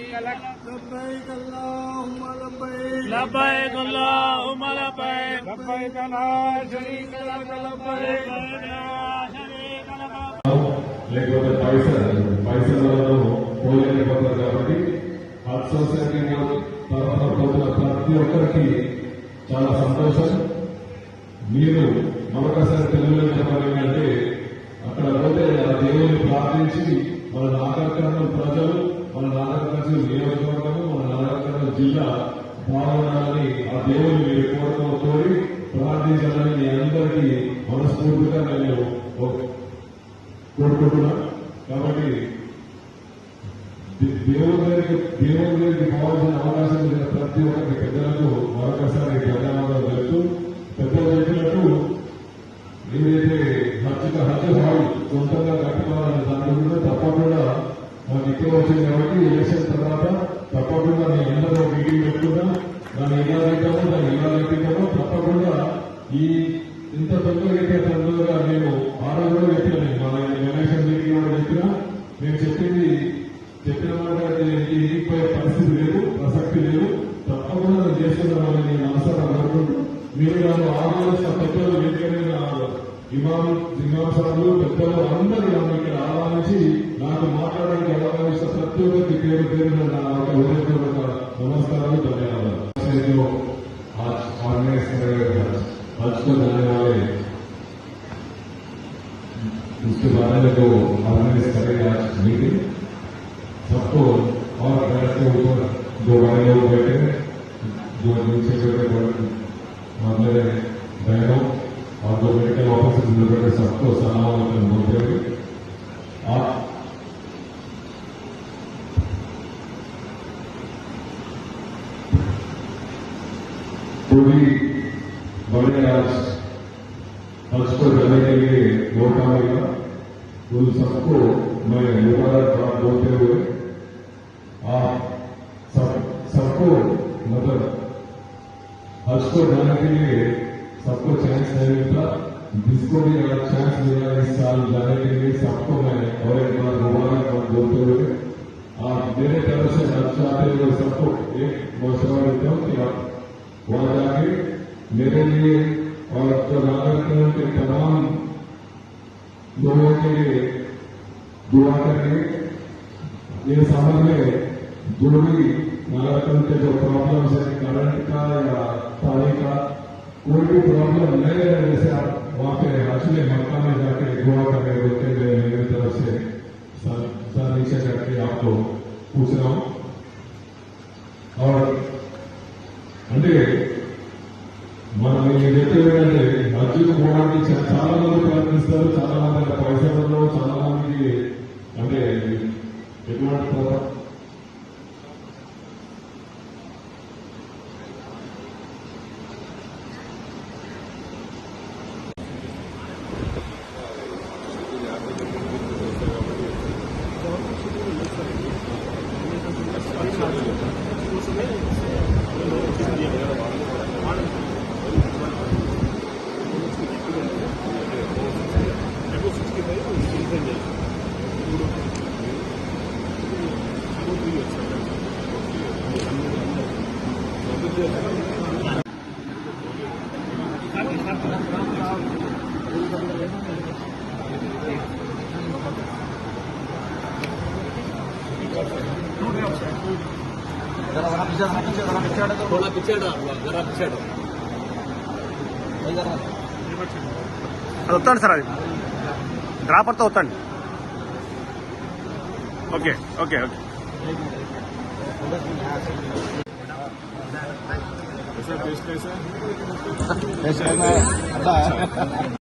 لبيك اللهم لبيك لبيك اللهم لبيك لبيك لا شريك لك لبيك లేకపోతే పైసలు పైసలను పోలేకపోతారు కాబట్టి హజ్ సొసైటీ తరఫున పోతున్న ప్రతి ఒక్కరికి చాలా సంతోషం మీరు మరొకసారి జిల్లా బాగుండాలని ఆ దేవుని మీరు కోరుకో కోరి ప్రార్థించాలని మీ అందరికీ మనస్ఫూర్తిగా నేను కోరుకుంటున్నా. కాబట్టి దేవుడి దేవుని గారికి దేవుని గారికి కావాల్సిన అవకాశం లేని ప్రతి ఒక్కరి పెద్దలకు మరొకసారి ధన్యవాదాలు తెలుపుతూ పెద్దలు చెప్పినట్టు ఏదైతే హత్య హత్య హాల్ సొంతంగా కట్టుకోవాలని దాని గురించి తప్పకుండా మాకు ఎక్కువ వచ్చింది కాబట్టి ఎలక్షన్ తర్వాత తప్పకుండా నేను అందరూ మీటింగ్ పెట్టుకున్నా దాన్ని ఎలా పెట్టామో దాన్ని ఎలా పెట్టామో తప్పకుండా ఈ ఇంత తొందరగా అయితే తొందరగా మేము ఆ కూడా చెప్పినా మన ఎలక్షన్ మీటింగ్ కూడా చెప్పినా మేము చెప్పింది చెప్పిన మాట అయితే ఇరిగిపోయే పరిస్థితి లేదు ప్రసక్తి లేదు. తప్పకుండా మేము చేస్తున్నామని నేను మనసారా కోరుకుంటూ మీరు నన్ను ఆహ్వానించిన తప్పకుండా వేదికమైన ఇమాం ఇమాం సార్లు పెద్దలు అందరూ నన్ను ఇక్కడ ఆహ్వానించి నాకు మాట్లాడడానికి ఆహ్వానించిన ప్రతి ఒక్కరికి పేరు పేరు నా యొక్క హృదయపూర్వక నమస్కారాలు ధన్యవాదాలు आज ऑर्गेनाइज करे हुए हज हज को जाने वाले उसके बारे में जो ऑर्गेनाइज करेंगे आज मीटिंग सबको और बैठ के ऊपर दो बड़े लोग बैठे हैं जो नीचे बैठे बड़े मेरे बहनों और जो मेडिकल ऑफिसर्स में बैठे सबको वालेकुम बोलते हुए आप पूरी बड़े आज हज को जाने के लिए मौका मिला उन सबको मैं मुबारकबाद बोलते हुए आप सब, सबको मतलब हज को जाने के लिए सबको चांस नहीं मिलता जिसको भी अगर चांस मिला इस साल जाने के लिए, सबको मैं और एक बार मुबारकबाद बोलते हुए आप मेरे तरफ़ से हज चाहते हुए सबको एक मशवरा देता हूँ कि आप वहाँ जाके मेरे लिए और जो नागरिकों के तमाम लोगों के लिए दुआ करके ये समर में जो भी नागरिकों के जो प्रॉब्लम्स है करंट का या पानी का कोई भी प्रॉब्लम नहीं है जैसे आप वहाँ पे हज में मक्का में जाके दुआ करें बोलते हुए मेरी तरफ से सर सर नीचे करके आपको पूछ रहा हूँ और అంటే మనం నేను చెప్పేది ఏంటంటే హజ్జుకు పోవడానికి చా- చాలా మంది ప్రయత్నిస్తారు చాలా మంది పైసలలో చాలా మందికి అంటే ఎటువంటి అది వస్తాండి సార్ అది. డ్రాపర్తో వస్తాండి ఓకే ఓకే ఓకే. कैसे टेस्ट कैसे टेस्ट करना आता है